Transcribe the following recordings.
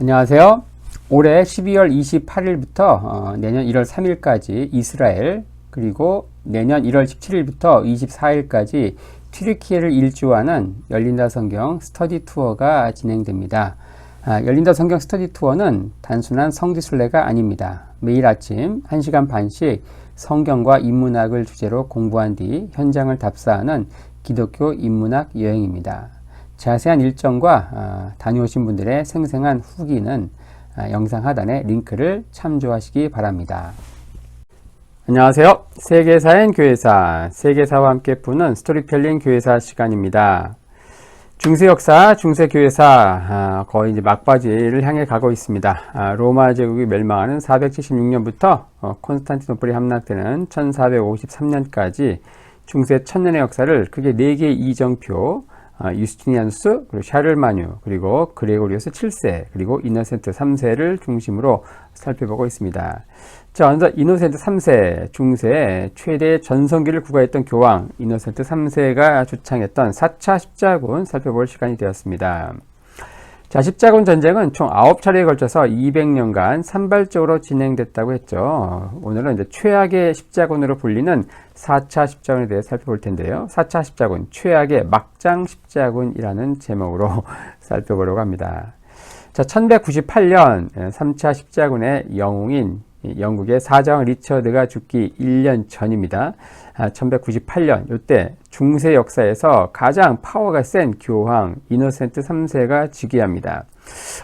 안녕하세요. 올해 12월 28일부터 어, 내년 1월 3일까지 이스라엘 그리고 내년 1월 17일부터 24일까지 튀르키예를 일주하는 열린다 성경 스터디 투어가 진행됩니다. 아, 열린다 성경 스터디 투어는 단순한 성지순례가 아닙니다. 매일 아침 1시간 반씩 성경과 인문학을 주제로 공부한 뒤 현장을 답사하는 기독교 인문학 여행입니다. 자세한 일정과 아, 다녀오신 분들의 생생한 후기는 아, 영상 하단에 링크를 참조하시기 바랍니다. 안녕하세요. 세계사인 교회사, 세계사와 함께 푸는 스토리텔링 교회사 시간입니다. 중세 역사, 중세 교회사 아, 거의 이제 막바지를 향해 가고 있습니다. 아, 로마 제국이 멸망하는 476년부터 어, 콘스탄티노플이 함락되는 1453년까지 중세 천년의 역사를 크게 4개의 이정표 아, 유스티니안스, 그리고 샤를마뉴, 그리고 그레고리우스 7세, 그리고 이노센트 3세를 중심으로 살펴보고 있습니다. 자, 먼저 이노센트 3세, 중세 최대 전성기를 구가했던 교황 이노센트 3세가 주창했던 4차 십자군 살펴볼 시간이 되었습니다. 자, 십자군 전쟁은 총 9차례에 걸쳐서 200년간 산발적으로 진행됐다고 했죠. 오늘은 이제 최악의 십자군으로 불리는 4차 십자군에 대해 살펴볼 텐데요. 4차 십자군, 최악의 막장 십자군이라는 제목으로 살펴보려고 합니다. 자, 1198년 3차 십자군의 영웅인 영국의 사장 리처드가 죽기 1년 전입니다. 1198년 이때 중세 역사에서 가장 파워가 센 교황 이노센트 3세가 즉위합니다.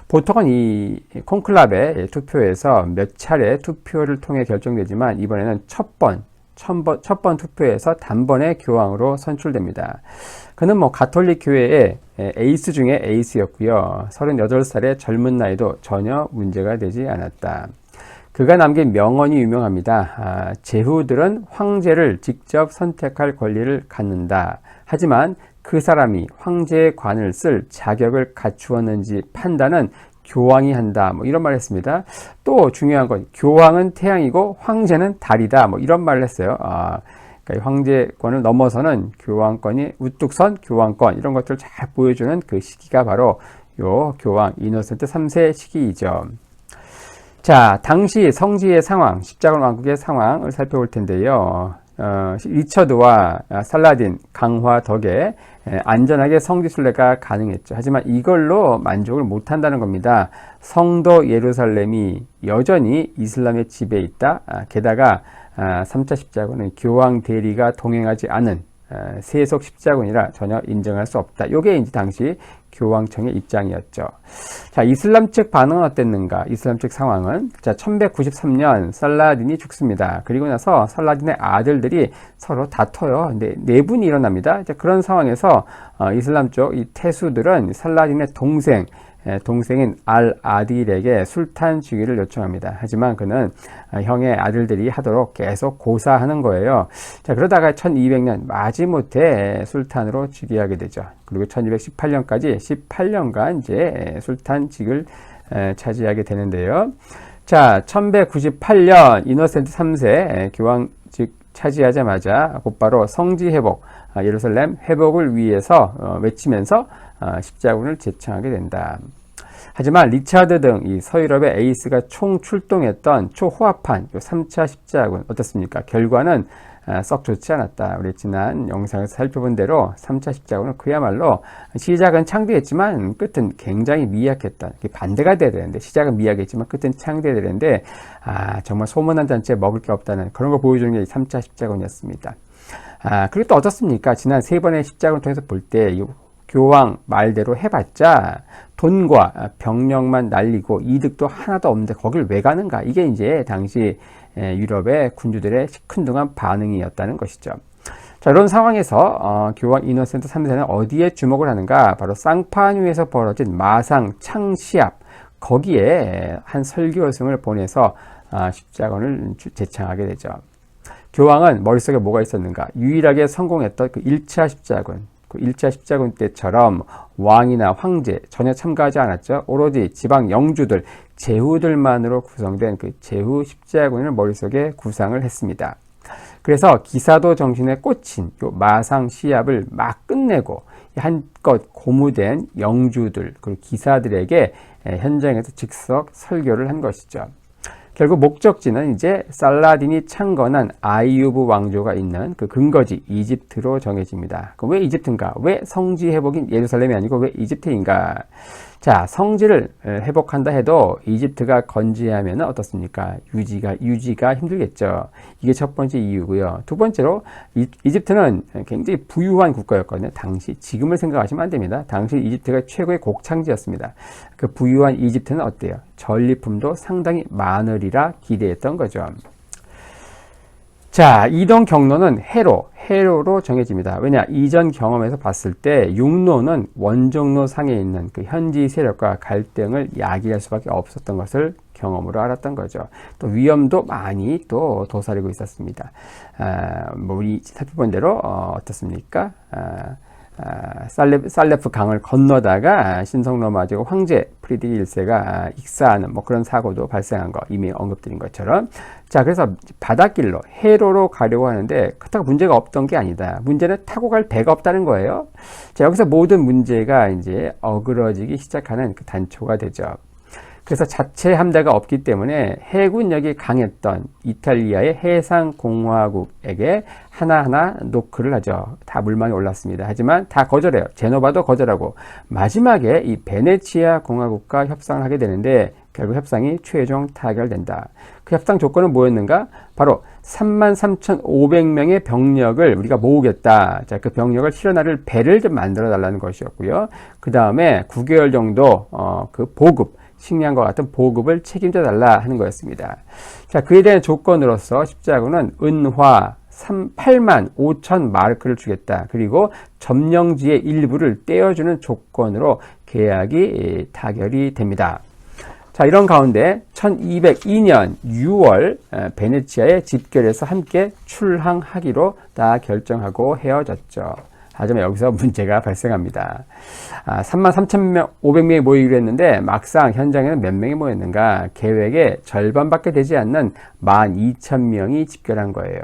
보통은 이 콘클라베 투표에서 몇 차례 투표를 통해 결정되지만 이번에는 첫 번, 첫번 투표에서 단번에 교황으로 선출됩니다. 그는 뭐 가톨릭 교회의 에이스 중에 에이스였고요. 38살의 젊은 나이도 전혀 문제가 되지 않았다. 그가 남긴 명언이 유명합니다. 아, 제후들은 황제를 직접 선택할 권리를 갖는다. 하지만 그 사람이 황제의 관을 쓸 자격을 갖추었는지 판단은 교황이 한다. 뭐 이런 말을 했습니다. 또 중요한 건 교황은 태양이고 황제는 달이다. 뭐 이런 말을 했어요. 아, 그러니까 황제권을 넘어서는 교황권이 우뚝 선 교황권 이런 것들을 잘 보여주는 그 시기가 바로 요 교황 이노센트 3세 시기이죠. 자, 당시 성지의 상황, 십자군 왕국의 상황을 살펴볼 텐데요. 어, 리처드와 살라딘 강화 덕에 안전하게 성지 순례가 가능했죠. 하지만 이걸로 만족을 못한다는 겁니다. 성도 예루살렘이 여전히 이슬람의 지배에 있다. 아, 게다가 3차 아, 십자군은 교황 대리가 동행하지 않은 세속 십자군이라 전혀 인정할 수 없다. 이게 이제 당시 교황청의 입장이었죠. 자, 이슬람 측 반응은 어땠는가? 이슬람 측 상황은 자, 1193년 살라딘이 죽습니다. 그리고 나서 살라딘의 아들들이 서로 다퉈요. 근데 내분이 일어납니다. 자, 그런 상황에서 어, 이슬람 쪽 이 태수들은 살라딘의 동생 예, 동생인 알 아딜에게 술탄 주기를 요청합니다. 하지만 그는 아, 형의 아들들이 하도록 계속 고사하는 거예요. 자, 그러다가 1200년 마지못해 술탄으로 즉위하게 되죠. 그리고 1218년까지 18년간 이제 술탄 직을 차지하게 되는데요. 자, 1198년 이노센트 3세 교황직 차지하자마자 곧바로 성지 회복, 아, 예루살렘 회복을 위해서 어, 외치면서 아, 십자군을 제청하게 된다. 하지만 리차드 등 이 서유럽의 에이스가 총 출동했던 초호합한 3차 십자군 어떻습니까? 결과는 아, 썩 좋지 않았다. 우리 지난 영상에서 살펴본 대로 3차 십자군은 그야말로 시작은 창대했지만 끝은 굉장히 미약했다. 반대가 돼야 되는데 시작은 미약했지만 끝은 창대해야 되는데 아 정말 소문난 잔치에 먹을 게 없다는 그런 걸 보여주는 게 3차 십자군이었습니다. 아 그리고 또 어떻습니까? 지난 세 번의 십자군을 통해서 볼 때 교황 말대로 해봤자 돈과 병력만 날리고 이득도 하나도 없는데 거길 왜 가는가? 이게 이제 당시 유럽의 군주들의 시큰둥한 반응이었다는 것이죠. 자, 이런 상황에서 어, 교황 이노센트 3세는 어디에 주목을 하는가? 바로 쌍판 위에서 벌어진 마상 창시합 거기에 한 설교승을 보내서 어, 십자군을 제창하게 되죠. 교황은 머릿속에 뭐가 있었는가? 유일하게 성공했던 그 1차 십자군, 그 1차 십자군 때처럼 왕이나 황제 전혀 참가하지 않았죠. 오로지 지방 영주들, 제후들만으로 구성된 그 제후 십자군을 머릿속에 구상을 했습니다. 그래서 기사도 정신에 꽂힌 요 마상 시합을 막 끝내고 한껏 고무된 영주들 그리고 기사들에게 현장에서 즉석 설교를 한 것이죠. 결국 목적지는 이제 살라딘이 창건한 아이유브 왕조가 있는 그 근거지 이집트로 정해집니다. 왜 이집트인가? 왜 성지 회복인 예루살렘이 아니고 왜 이집트인가? 자, 성지를 회복한다 해도 이집트가 건재하면 어떻습니까? 유지가, 유지가 힘들겠죠. 이게 첫 번째 이유고요. 두 번째로, 이, 이집트는 굉장히 부유한 국가였거든요. 당시, 지금을 생각하시면 안 됩니다. 당시 이집트가 최고의 곡창지였습니다. 그 부유한 이집트는 어때요? 전리품도 상당히 많으리라 기대했던 거죠. 자, 이동 경로는 해로, 해로로 정해집니다. 왜냐, 이전 경험에서 봤을 때 육로는 원정로 상에 있는 그 현지 세력과 갈등을 야기할 수밖에 없었던 것을 경험으로 알았던 거죠. 또 위험도 많이 또 도사리고 있었습니다. 아, 뭐 우리 살펴본 대로 어, 어떻습니까? 아, 아, 살레, 살레프 강을 건너다가 신성로마저 황제 프리드리 1세가 익사하는 뭐 그런 사고도 발생한 거 이미 언급드린 것처럼. 자 그래서 바닷길로 해로로 가려고 하는데 그렇다고 문제가 없던 게 아니다. 문제는 타고 갈 배가 없다는 거예요. 자 여기서 모든 문제가 이제 어그러지기 시작하는 그 단초가 되죠 그래서 자체 함대가 없기 때문에 해군력이 강했던 이탈리아의 해상공화국에게 하나하나 노크를 하죠. 다 물망에 올랐습니다. 하지만 다 거절해요. 제노바도 거절하고 마지막에 이 베네치아 공화국과 협상을 하게 되는데 결국 협상이 최종 타결된다. 그 협상 조건은 뭐였는가? 바로 33,500명의 병력을 우리가 모으겠다. 자, 그 병력을 실어나를 배를 좀 만들어 달라는 것이었고요. 그 다음에 9개월 정도 어, 그 보급 식량과 같은 보급을 책임져 달라 하는 거였습니다. 자, 그에 대한 조건으로서 십자군은 은화 3, 8만 5천 마르크를 주겠다. 그리고 점령지의 일부를 떼어주는 조건으로 계약이 타결이 됩니다. 자, 이런 가운데 1202년 6월 베네치아에 집결해서 함께 출항하기로 다 결정하고 헤어졌죠. 하지만 여기서 문제가 발생합니다. 아, 3만 3천 명, 500명이 모이기로 했는데 막상 현장에는 몇 명이 모였는가? 계획의 절반밖에 되지 않는 1만 2천 명이 집결한 거예요.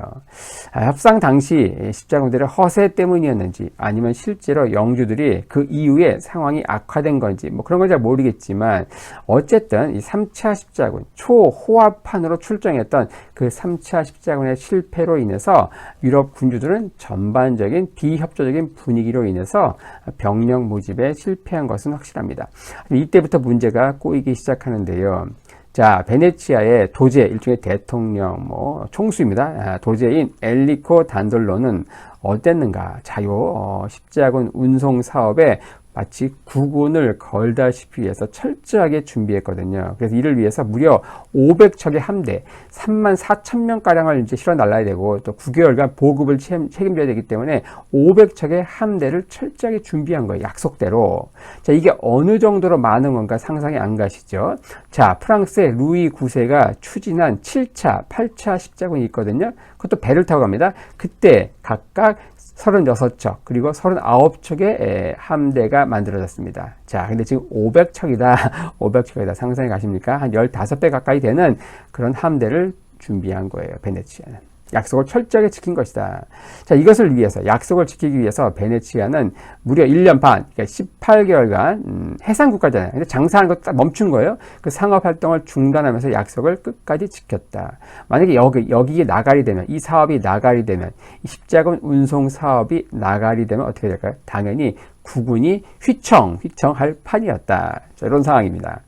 아, 협상 당시 십자군들의 허세 때문이었는지 아니면 실제로 영주들이 그 이후에 상황이 악화된 건지 뭐 그런 건잘 모르겠지만 어쨌든 이 3차 십자군 초호화판으로 출정했던 그 3차 십자군의 실패로 인해서 유럽 군주들은 전반적인 비협조적인 분위기로 인해서 병력 모집에 실패한 것은 확실합니다. 이때부터 문제가 꼬이기 시작하는데요. 자, 베네치아의 도제, 일종의 대통령, 뭐, 총수입니다. 아, 도제인 엘리코 단돌로는 어땠는가? 자요, 어, 십자군 운송 사업에 마치 국군을 걸다시피 해서 철저하게 준비했거든요. 그래서 이를 위해서 무려 500척의 함대, 3만 4천 명가량을 이제 실어 날라야 되고 또 9개월간 보급을 책임져야 되기 때문에 500척의 함대를 철저하게 준비한 거예요. 약속대로. 자, 이게 어느 정도로 많은 건가 상상이 안 가시죠? 자, 프랑스의 루이 9세가 추진한 7차, 8차 십자군이 있거든요. 그것도 배를 타고 갑니다. 그때 각각 36척 그리고 39척의 함대가 만들어졌습니다. 자, 근데 지금 500척이다. 500척이다. 상상해 가십니까? 한 15배 가까이 되는 그런 함대를 준비한 거예요. 베네치아는. 약속을 철저하게 지킨 것이다. 자, 이것을 위해서, 약속을 지키기 위해서 베네치아는 무려 1년 반, 그러니까 18개월간, 음, 해상국가잖아요. 근데 장사하는 거 딱 멈춘 거예요. 그 상업 활동을 중단하면서 약속을 끝까지 지켰다. 만약에 여기, 여기에 나가리 되면, 이 사업이 나가리 되면, 이 십자군 운송 사업이 나가리 되면 어떻게 될까요? 당연히 국군이 휘청, 휘청할 판이었다. 자, 이런 상황입니다.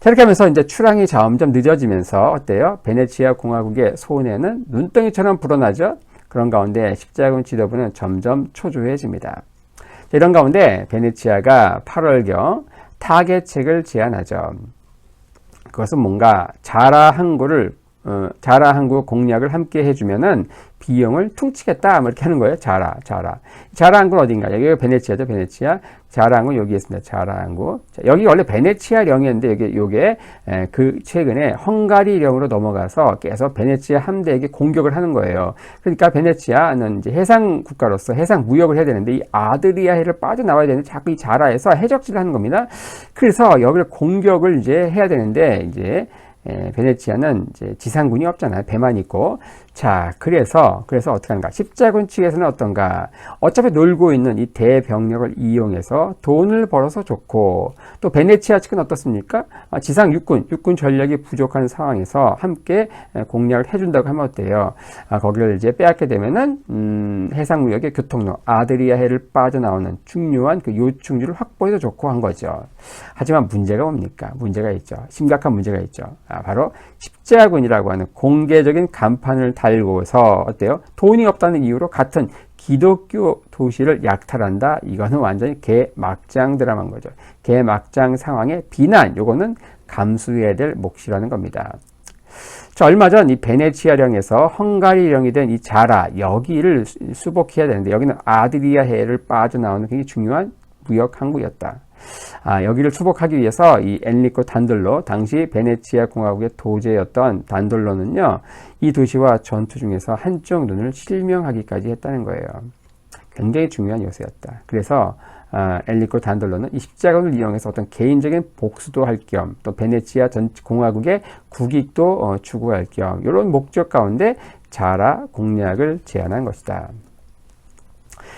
자, 이렇게 하면서 이제 출항이 점점 늦어지면서 어때요? 베네치아 공화국의 손해는 눈덩이처럼 불어나죠? 그런 가운데 십자군 지도부는 점점 초조해집니다. 자, 이런 가운데 베네치아가 8월경 타겟책을 제안하죠. 그것은 뭔가 자라 항구를 어, 자라 항구 공략을 함께 해주면은 비용을 퉁치겠다. 뭐 이렇게 하는 거예요. 자라, 자라. 자라 항구는 어딘가? 여기가 베네치아죠, 베네치아. 자라 항구 여기 있습니다. 자라 항구. 자, 여기 원래 베네치아령이었는데, 여기, 요게, 에, 그, 최근에 헝가리령으로 넘어가서 계속 베네치아 함대에게 공격을 하는 거예요. 그러니까 베네치아는 이제 해상 국가로서 해상 무역을 해야 되는데, 이 아드리아 해를 빠져나와야 되는데, 자꾸 이 자라에서 해적질을 하는 겁니다. 그래서 여기를 공격을 이제 해야 되는데, 이제, 에, 베네치아는 이제 지상군이 없잖아요. 배만 있고. 자, 그래서 그래서 어떻게 하는가? 십자군 측에서는 어떤가? 어차피 놀고 있는 이 대병력을 이용해서 돈을 벌어서 좋고 또 베네치아 측은 어떻습니까? 아, 지상 육군, 육군 전력이 부족한 상황에서 함께 공략을 해준다고 하면 어때요? 아, 거기를 이제 빼앗게 되면은 음, 해상무역의 교통로 아드리아해를 빠져나오는 중요한 그 요충지를 확보해서 좋고 한 거죠. 하지만 문제가 뭡니까? 문제가 있죠. 심각한 문제가 있죠. 아, 바로 십자군이라고 하는 공개적인 간판을 달고서 어때요? 돈이 없다는 이유로 같은 기독교 도시를 약탈한다. 이거는 완전히 개막장 드라마인 거죠. 개막장 상황의 비난. 요거는 감수해야 될 몫이라는 겁니다. 자, 얼마 전 이 베네치아령에서 헝가리령이 된 이 자라 여기를 수복해야 되는데 여기는 아드리아해를 빠져나오는 굉장히 중요한 무역 항구였다. 아, 여기를 수복하기 위해서 이 엔리코 단돌로 당시 베네치아 공화국의 도제였던 단돌로는요 이 도시와 전투 중에서 한쪽 눈을 실명하기까지 했다는 거예요. 굉장히 중요한 요소였다. 그래서 아, 엘리코 단돌로는 이 십자군을 이용해서 어떤 개인적인 복수도 할 겸 또 베네치아 전 공화국의 국익도 어, 추구할 겸 이런 목적 가운데 자라 공략을 제안한 것이다.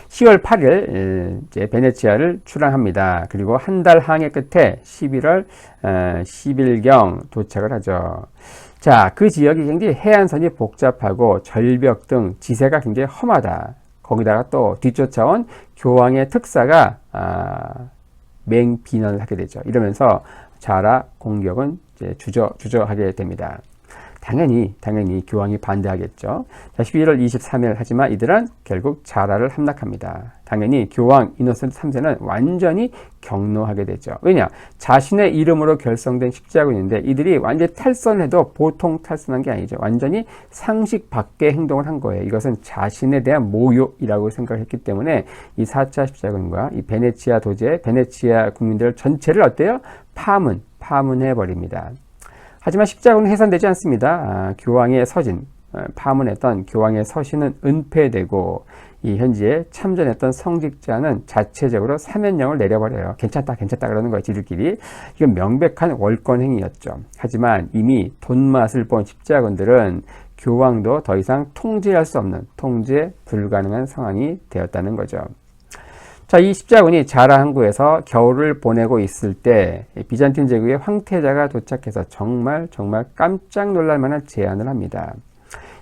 10월 8일 이제 베네치아를 출항합니다. 그리고 한 달 항해 끝에 11월 10일경 도착을 하죠. 자, 그 지역이 굉장히 해안선이 복잡하고 절벽 등 지세가 굉장히 험하다. 거기다가 또 뒤쫓아온 교황의 특사가 아, 맹비난을 하게 되죠. 이러면서 자라 공격은 이제 주저 주저하게 됩니다. 당연히 당연히 교황이 반대하겠죠. 자, 11월 23일 하지만 이들은 결국 자라를 함락합니다. 당연히 교황 이노센트 3세는 완전히 경노하게 되죠. 왜냐? 자신의 이름으로 결성된 십자군인데 이들이 완전히 탈선해도 보통 탈선한 게 아니죠. 완전히 상식 밖의 행동을 한 거예요. 이것은 자신에 대한 모욕이라고 생각했기 때문에 이 4차 십자군과 이 베네치아 도제, 베네치아 국민들 전체를 어때요? 파문, 파문해 버립니다. 하지만 십자군은 해산되지 않습니다. 아, 교황의 서진, 어, 파문했던 교황의 서신은 은폐되고 이 현지에 참전했던 성직자는 자체적으로 사면령을 내려버려요. 괜찮다, 괜찮다 그러는 거예요, 지들끼리. 이건 명백한 월권 행위였죠. 하지만 이미 돈맛을 본 십자군들은 교황도 더 이상 통제할 수 없는 통제 불가능한 상황이 되었다는 거죠. 자, 이 십자군이 자라 항구에서 겨울을 보내고 있을 때 비잔틴 제국의 황태자가 도착해서 정말 정말 깜짝 놀랄 만한 제안을 합니다.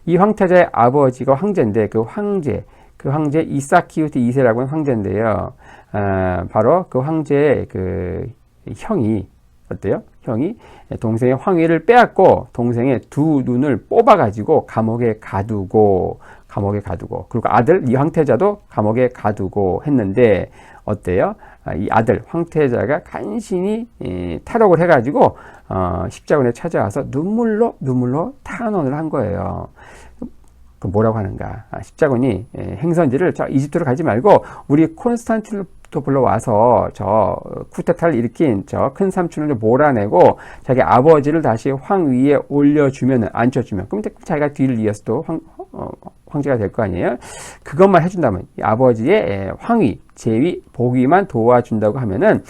이 황태자의 아버지가 황제인데 그 황제, 그 황제 이사키우트 2세라고 하는 황제인데요. 아, 바로 그 황제의 그 형이 어때요? 형이 동생의 황위를 빼앗고 동생의 두 눈을 뽑아가지고 감옥에 가두고 감옥에 가두고 그리고 아들 이 황태자도 감옥에 가두고 했는데 어때요? 아, 이 아들 황태자가 간신히 탈옥을 해가지고 어, 십자군에 찾아와서 눈물로 눈물로 탄원을 한 거예요. 그 뭐라고 하는가? 아, 십자군이 행선지를 저 이집트로 가지 말고 우리 콘스탄티누 또 불러와서 저 쿠데타를 일으킨 저 큰 삼촌을 몰아내고 자기 아버지를 다시 황 위에 올려주면 앉혀주면 그럼 자기가 뒤를 이어서 또 황, 어, 황제가 될 거 아니에요. 그것만 해준다면 아버지의 황위, 제위, 복위만 도와준다고 하면은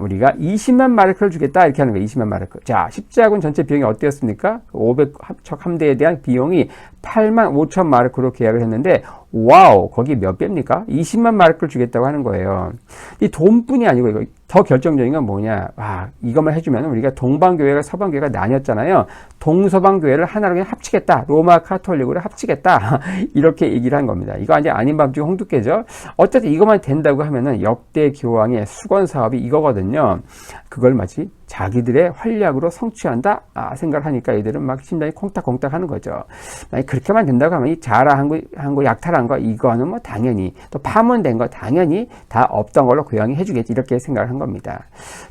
우리가 20만 마르크를 주겠다 이렇게 하는 거예요. 20만 마르크. 자, 십자군 전체 비용이 어땠습니까? 500척 함대에 대한 비용이 8만 5천 마르크로 계약을 했는데 와우 거기 몇 배입니까? 20만 마르크를 주겠다고 하는 거예요. 이 돈뿐이 아니고 이거 더 결정적인 건 뭐냐? 와 이것만 해주면 우리가 동방교회가 서방교회가 나뉘었잖아요. 동서방교회를 하나로 그냥 합치겠다. 로마 카톨릭으로 합치겠다. 이렇게 얘기를 한 겁니다. 이거 이제 아닌 밤중 홍두깨죠. 어쨌든 이것만 된다고 하면은 역대 교황의 수건 사업이 이거거든요. 그걸 마치 자기들의 활약으로 성취한다 아, 생각을 하니까 이들은 막 심장이 콩닥콩닥 하는 거죠. 만약 그렇게만 된다고 하면 이 자라 한 거, 한 거, 약탈한 거, 이거는 뭐 당연히 또 파문된 거 당연히 다 없던 걸로 교황이 해주겠지 이렇게 생각을 한 겁니다.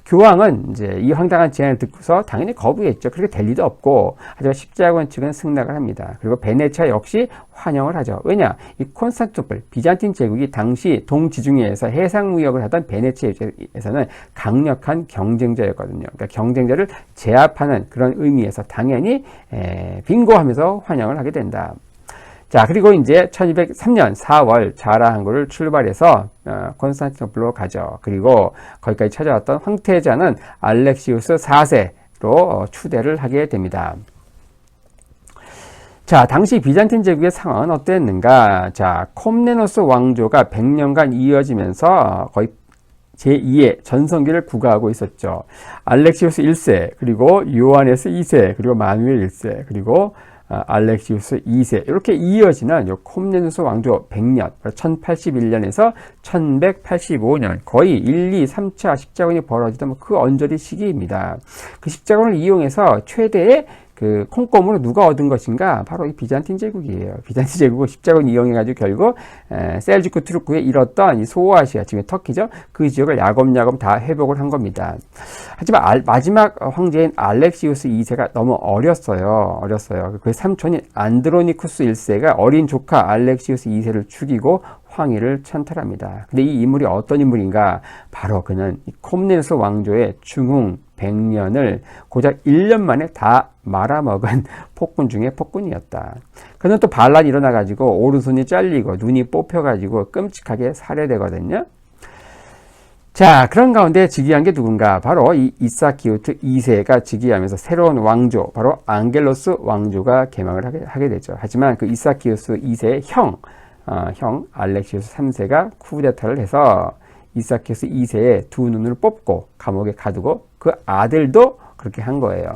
교황은 이제 이 황당한 제안을 듣고서 당연히 거부했죠. 그렇게 될 리도 없고 하지만 십자군 측은 승낙을 합니다. 그리고 베네치아 역시 환영을 하죠. 왜냐? 이 콘스탄티노플 비잔틴 제국이 당시 동지중해에서 해상 무역을 하던 베네치아에서는 강력한 경쟁자였거든요. 그러니까 경쟁자를 제압하는 그런 의미에서 당연히 에, 빙고하면서 환영을 하게 된다. 자, 그리고 이제 1203년 4월 자라 항구를 출발해서 어, 콘스탄티노플로 가죠. 그리고 거기까지 찾아왔던 황태자는 알렉시우스 4세 어, 추대를 하게 됩니다. 자, 당시 비잔틴 제국의 상황은 어땠는가? 자, 콤네노스 왕조가 100년간 이어지면서 거의 제2의 전성기를 구가하고 있었죠. 알렉시우스 1세, 그리고 요하네스 2세, 그리고 마누엘 1세, 그리고 아, 알렉시우스 2세 이렇게 이어지는 요 콤네누스 왕조 100년 1081년에서 1185년 거의 1, 2, 3차 십자군이 벌어지던 그 언저리 시기입니다. 그 십자군을 이용해서 최대의 그 콩고물을 누가 얻은 것인가? 바로 이 비잔틴 제국이에요. 비잔틴 제국은 십자군 이용해가지고 결국 에, 셀주크 투르크에 잃었던 이 소아시아, 지금 터키죠. 그 지역을 야금야금 다 회복을 한 겁니다. 하지만 알, 마지막 황제인 알렉시우스 2세가 너무 어렸어요. 어렸어요. 그 삼촌인 안드로니쿠스 1세가 어린 조카 알렉시우스 2세를 죽이고 황위를 찬탈합니다. 근데 이 인물이 어떤 인물인가? 바로 그는 콤네스 왕조의 중흥 100년을 고작 1년 만에 다 말아먹은 폭군 중에 폭군이었다. 그는 또 반란이 일어나가지고 오른손이 잘리고 눈이 뽑혀가지고 끔찍하게 살해되거든요. 자, 그런 가운데 즉위한 게 누군가? 바로 이 이사키우트 2세가 즉위하면서 새로운 왕조, 바로 앙겔로스 왕조가 개망을 하게, 하게 되죠. 하지만 그 이사키우스 2세의 형, 어, 형 알렉시우스 3세가 쿠데타를 해서 이사키우스 2세의 두 눈을 뽑고 감옥에 가두고 그 아들도 그렇게 한 거예요.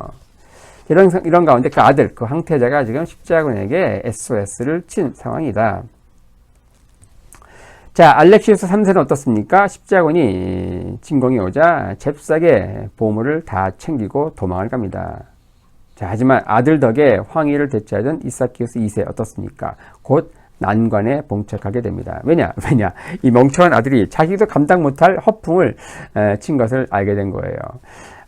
이런, 이런 가운데 그 아들, 그 황태자가 지금 십자군에게 SOS를 친 상황이다. 자, 알렉시우스 3세는 어떻습니까? 십자군이 진공이 오자 잽싸게 보물을 다 챙기고 도망을 갑니다. 자, 하지만 아들 덕에 황위를 되찾은 이사키우스 2세 어떻습니까? 곧 난관에 봉착하게 됩니다. 왜냐? 왜냐? 이 멍청한 아들이 자기도 감당 못할 허풍을 친 것을 알게 된 거예요.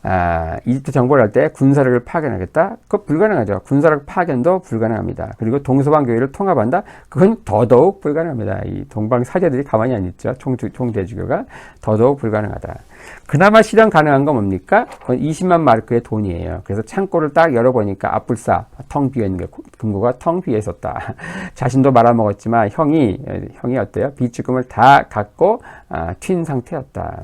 아, 이집트 정벌 할때 군사력을 파견하겠다? 그거 불가능하죠. 군사력 파견도 불가능합니다. 그리고 동서방 교회를 통합한다? 그건 더더욱 불가능합니다. 이 동방 사제들이 가만히 안 있죠. 총, 총대주교가 더더욱 불가능하다. 그나마 실현 가능한 건 뭡니까? 그건 20만 마르크의 돈이에요. 그래서 창고를 딱 열어보니까 앞불사 텅 비어 있는 게 금고가 텅 비어 있었다. 자신도 말아먹었지만 형이 형이 어때요? 비축금을 다 갖고 아, 튄 상태였다.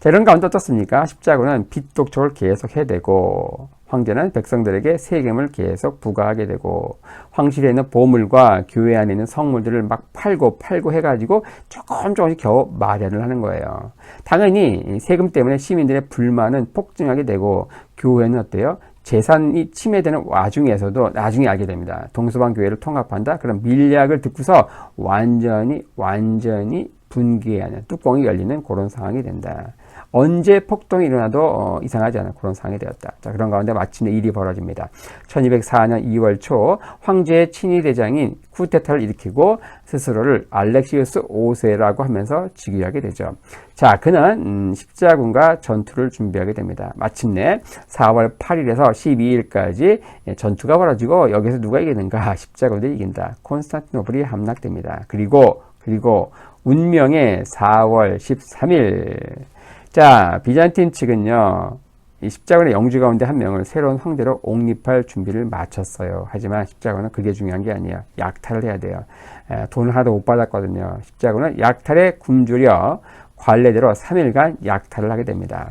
자, 이런 가운데 어떻습니까? 십자군은 빚 독촉을 계속 해대고 황제는 백성들에게 세금을 계속 부과하게 되고 황실에 있는 보물과 교회 안에 있는 성물들을 막 팔고 팔고 해가지고 조금 조금씩 겨우 마련을 하는 거예요. 당연히 세금 때문에 시민들의 불만은 폭증하게 되고 교회는 어때요? 재산이 침해되는 와중에서도 나중에 알게 됩니다. 동서방 교회를 통합한다? 그럼 밀약을 듣고서 완전히 완전히 분개하는 뚜껑이 열리는 그런 상황이 된다. 언제 폭동이 일어나도 어, 이상하지 않은 그런 상황이 되었다. 자, 그런 가운데 마침내 일이 벌어집니다. 1204년 2월 초 황제의 친위 대장인 쿠데타를 일으키고 스스로를 알렉시우스 5세라고 하면서 즉위하게 되죠. 자, 그는 음, 십자군과 전투를 준비하게 됩니다. 마침내 4월 8일에서 12일까지 전투가 벌어지고 여기서 누가 이기는가? 십자군이 이긴다. 콘스탄티노플이 함락됩니다. 그리고 그리고 운명의 4월 13일 자, 비잔틴 측은요, 이 십자군의 영주 가운데 한 명을 새로운 황제로 옹립할 준비를 마쳤어요. 하지만 십자군은 그게 중요한 게 아니에요. 약탈을 해야 돼요. 에, 돈을 하나도 못 받았거든요. 십자군은 약탈에 굶주려 관례대로 3일간 약탈을 하게 됩니다.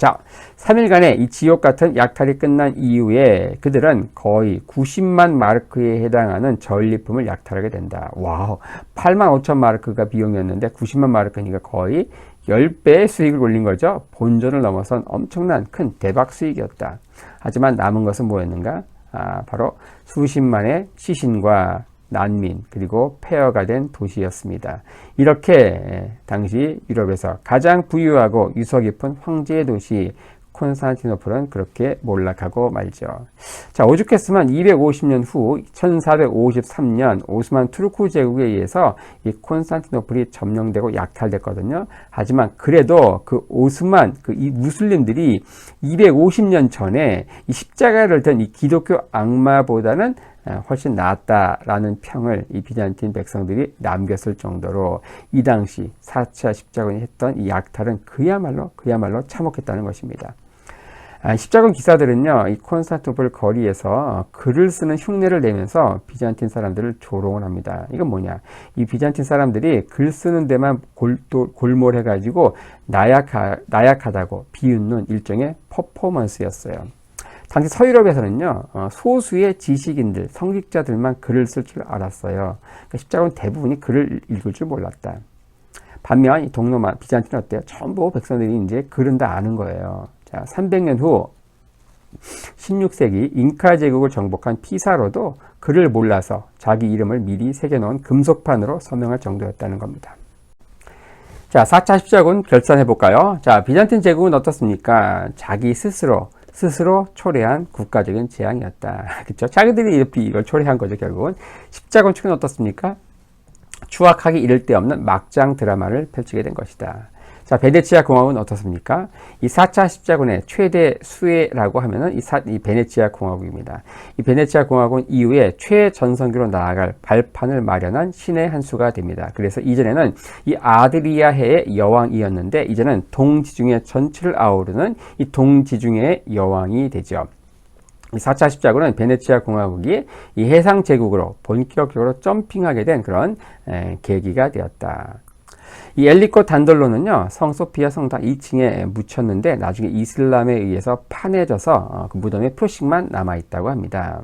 자, 3일간의 이 지옥 같은 약탈이 끝난 이후에 그들은 거의 90만 마르크에 해당하는 전리품을 약탈하게 된다. 와우. 8만 5천 마르크가 비용이었는데 90만 마르크니까 거의 10배의 수익을 올린 거죠. 본전을 넘어선 엄청난 큰 대박 수익이었다. 하지만 남은 것은 뭐였는가? 아, 바로 수십만의 시신과 난민 그리고 폐허가 된 도시였습니다. 이렇게 당시 유럽에서 가장 부유하고 유서 깊은 황제의 도시 콘스탄티노플은 그렇게 몰락하고 말죠. 자, 오죽했으면 250년 후 1453년 오스만 투르크 제국에 의해서 이 콘스탄티노플이 점령되고 약탈됐거든요. 하지만 그래도 그 오스만 그 이 무슬림들이 250년 전에 이 십자가를 든 이 기독교 악마보다는 훨씬 낫다라는 평을 이 비잔틴 백성들이 남겼을 정도로 이 당시 4차 십자군이 했던 이 약탈은 그야말로 그야말로 참혹했다는 것입니다. 아, 십자군 기사들은요, 이 콘스탄티노플 거리에서 글을 쓰는 흉내를 내면서 비잔틴 사람들을 조롱을 합니다. 이건 뭐냐? 이 비잔틴 사람들이 글 쓰는 데만 골도, 골몰해가지고 나약하, 나약하다고 비웃는 일종의 퍼포먼스였어요. 당시 서유럽에서는요, 어, 소수의 지식인들, 성직자들만 글을 쓸 줄 알았어요. 그러니까 십자군 대부분이 글을 읽을 줄 몰랐다. 반면 이 동로마, 비잔틴은 어때요? 전부 백성들이 이제 글은 다 아는 거예요. 자, 300년 후 16세기 잉카 제국을 정복한 피사로도 글을 몰라서 자기 이름을 미리 새겨놓은 금속판으로 서명할 정도였다는 겁니다. 자, 4차 십자군 결산해 볼까요? 자, 비잔틴 제국은 어떻습니까? 자기 스스로 스스로 초래한 국가적인 재앙이었다. 그렇죠? 자기들이 이걸 초래한 거죠, 결국은. 십자군 측은 어떻습니까? 추악하기 이를 데 없는 막장 드라마를 펼치게 된 것이다. 자, 베네치아 공화국은 어떻습니까? 이 4차 십자군의 최대 수혜라고 하면은 이, 사, 이 베네치아 공화국입니다. 이 베네치아 공화국은 이후에 최전성기로 나아갈 발판을 마련한 신의 한 수가 됩니다. 그래서 이전에는 이 아드리아해의 여왕이었는데 이제는 동지중해 전체를 아우르는 이 동지중해의 여왕이 되죠. 이 4차 십자군은 베네치아 공화국이 이 해상 제국으로 본격적으로 점핑하게 된 그런 에, 계기가 되었다. 이 엘리코 단돌로는요, 성 소피아 성당 2층에 묻혔는데 나중에 이슬람에 의해서 파내져서 어, 그 무덤에 표식만 남아있다고 합니다.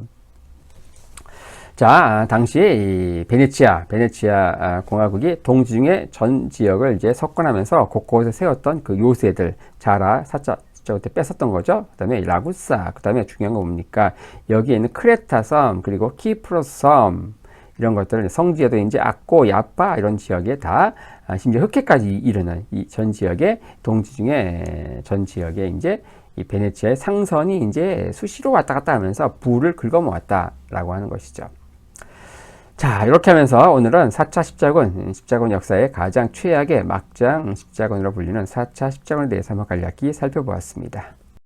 자, 당시 베네치아, 베네치아 공화국이 동지중해 전 지역을 이제 석권하면서 곳곳에 세웠던 그 요새들, 자라, 사자, 그때 뺏었던 거죠. 그 다음에 라구사, 그 다음에 중요한 거 뭡니까? 여기에 있는 크레타 섬, 그리고 키프로스 섬, 이런 것들을 성지에도 이제 악고, 야파 이런 지역에 다 아, 심지어 흑해까지 이르는 이전 지역의 동지 중에 전 지역에 이제 이 베네치아의 상선이 이제 수시로 왔다 갔다 하면서 부를 긁어 모았다라고 하는 것이죠. 자, 이렇게 하면서 오늘은 4차 십자군, 십자군 역사의 가장 최악의 막장 십자군으로 불리는 4차 십자군에 대해서 한번 간략히 살펴보았습니다.